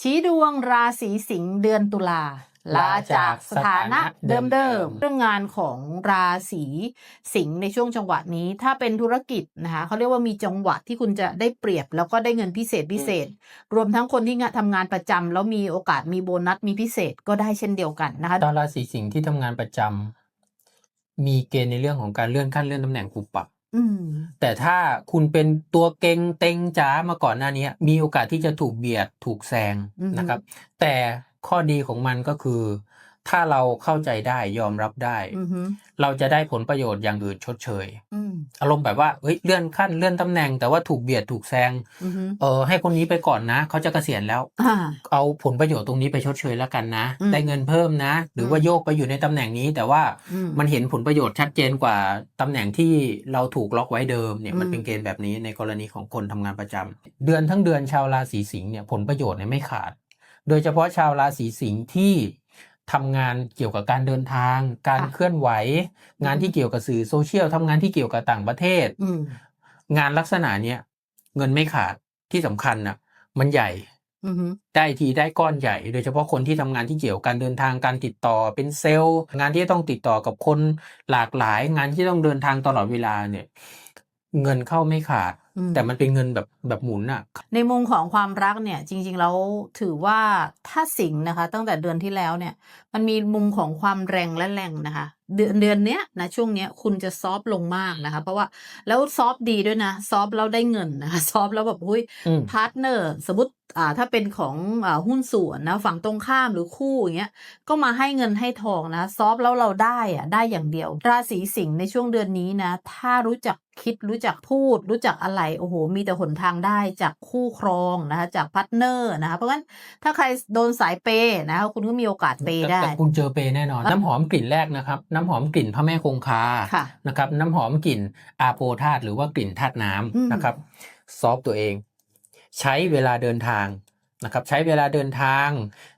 ชี้ดวงราศีสิงห์เดือนตุลาลาจากสถานะเดิมๆเรื่องงานของราศีสิงห์ในช่วงจังหวะนี้ ถ้าเป็นธุรกิจนะคะเขาเรียกว่ามีจังหวะที่คุณจะได้เปรียบ แล้วก็ได้เงินพิเศษพิเศษ รวมทั้งคนที่งานทำงานประจำแล้วมีโอกาสมีโบนัสมีพิเศษก็ได้เช่นเดียวกันนะคะตอนราศีสิงห์ที่ทำงานประจำมีเกณฑ์ในเรื่องของการเลื่อนขั้นเลื่อนตำแหน่งปุบปับอืม แต่ถ้าคุณเป็นตัวเก่งเต็งจ๋ามาก่อนหน้านี้มีโอกาสที่จะถูกเบียดถูกแซงอือฮึนะครับ แต่ข้อดีของมันก็คือ ถ้าเราเข้าใจได้ยอมรับได้อือฮึเราจะได้ผลประโยชน์อย่างอื่นชดเชย อืมอารมณ์แบบว่าเฮ้ยเลื่อนขั้นเลื่อนตำแหน่ง แต่ว่าถูกเบียดถูกแซงอือฮึเออให้คนนี้ไปก่อนนะเขาจะเกษียณแล้วอ่าเอาผลประโยชน์ตรงนี้ไปชดเชยแล้วกันนะอืมได้เงินเพิ่มนะ หรือว่าอืมโยกไปอยู่ในตำแหน่งนี้ แต่ว่าอืมมันเห็นผลประโยชน์ชัดเจนกว่าตำแหน่งที่เราถูกล็อกไว้เดิมเนี่ยอืมมันเป็นเกณฑ์แบบนี้ในกรณีของคนทำงานประจำเดือนทั้งเดือนชาวราศีสิงห์เนี่ยผลประโยชน์เนี่ยไม่ขาด โดยเฉพาะชาวราศีสิงห์ที่ ทำงานเกี่ยวกับการเดินทาง การเคลื่อนไหว งานที่เกี่ยวกับสื่อโซเชียลทำงานที่เกี่ยวกับต่างประเทศอืมงานลักษณะเนี้ยเงินไม่ขาดที่สำคัญนะมันใหญ่อือฮึได้ทีได้ก้อนใหญ่ โดยเฉพาะคนที่ทำงานที่เกี่ยวกับการเดินทางการติดต่อเป็นเซลล์ งานที่ต้องติดต่อกับคนหลากหลาย งานที่ต้องเดินทางตลอดเวลาเนี่ย เงินเข้าไม่ขาดอืม แต่มันเป็นเงินแบบแบบหมุนอะในมุมของความรักเนี่ยจริงๆแล้วถือว่าถ้าสิงห์นะคะ ตั้งแต่เดือนที่แล้วเนี่ย มันมีมุมของความแรงและแรงนะคะ เดือนเดือนเนี้ยนะช่วงเนี้ยคุณจะซอฟต์ลงมากนะคะ เพราะว่าแล้วซอฟต์ดีด้วยนะ ซอฟต์แล้วได้เงินนะคะซอฟต์แล้วแบบหุ้ยอืมพาร์ทเนอร์สมมติอ่าถ้าเป็นของอ่าหุ้นส่วนนะฝั่งตรงข้ามหรือคู่อย่างเงี้ยก็มาให้เงินให้ทองนะ ซอฟต์แล้วเราได้อะได้อย่างเดียว ราศีสิงห์ในช่วงเดือนนี้นะ ถ้ารู้จัก คิดรู้จักพูด รู้จักอะไรโอ้โห มีแต่หนทางได้จากคู่ครองนะคะจากพาร์ทเนอร์นะคะเพราะงั้นถ้าใครโดนสายเปย์นะคะคุณก็มีโอกาสเปย์ได้ แต่คุณเจอเปย์แน่นอน น้ำหอมกลิ่นแรกนะครับ น้ำหอมกลิ่นพระแม่คงคาค่ะนะครับน้ำหอมกลิ่นอาโปธาตุหรือว่ากลิ่นธาตุน้อืมำนะครับ ซอฟต์ตัวเอง ใช้เวลาเดินทางนะครับใช้เวลาเดินทาง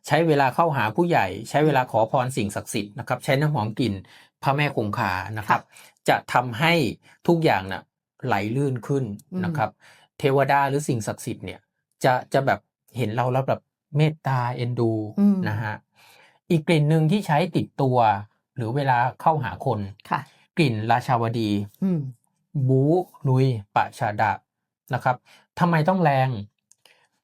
ใช้เวลาเข้าหาผู้ใหญ่ ใช้เวลาขอพรสิ่งศักดิ์สิทธิ์นะครับใช้น้ำหอมกลิ่น พระแม่คงคานะครับ จะทำให้ทุกอย่างน่ะไหลลื่นขึ้นอืมนะครับ เทวดาหรือสิ่งศักดิ์สิทธิ์เนี่ยจะจะแบบเห็นเราแล้วแบบเมตตาเอ็นดูอืมนะฮะอีกกลิ่นหนึ่งที่ใช้ติดตัว หรือเวลาเข้าหาคนค่ะ กลิ่นราชาวดีอืมบูลุยปะชาดะนะครับทำไมต้องแรง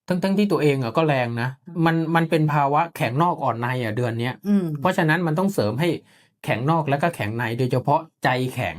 ทั้งทั้งที่ตัวเองอะก็แรงนะ มันมันเป็นภาวะแข็งนอกอ่อนในอะเดือนเนี้ยอืมเพราะฉะนั้นมันต้องเสริมให้ แข็งนอกแล้วก็แข็งในโดยเฉพาะใจแข็ง